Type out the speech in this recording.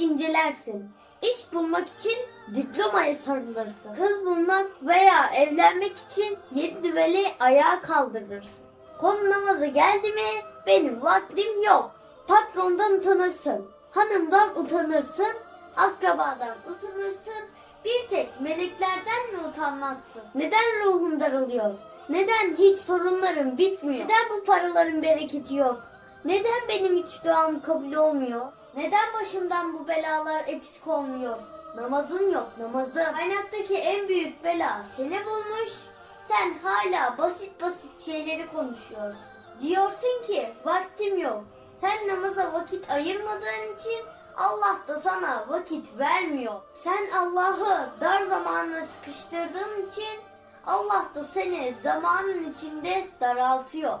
incelersin. İş bulmak için diplomaya sarılırsın. Kız bulmak veya evlenmek için yedi düveli ayağa kaldırırsın. Konu namazı geldi mi benim vaktim yok. Patrondan utanırsın. Hanımdan utanırsın. Akrabadan utanırsın. Bir tek meleklerden mi utanmazsın? Neden ruhun daralıyor? Neden hiç sorunların bitmiyor? Neden bu paraların bereketi yok? Neden benim hiç duam kabul olmuyor? Neden başımdan bu belalar eksik olmuyor? Namazın yok namazın. Kaynaktaki en büyük bela seni bulmuş. Sen hala basit basit şeyleri konuşuyorsun. Diyorsun ki vaktim yok. Sen namaza vakit ayırmadığın için Allah da sana vakit vermiyor. Sen Allah'ı dar zamanla sıkıştırdığın için Allah da seni zamanın içinde daraltıyor.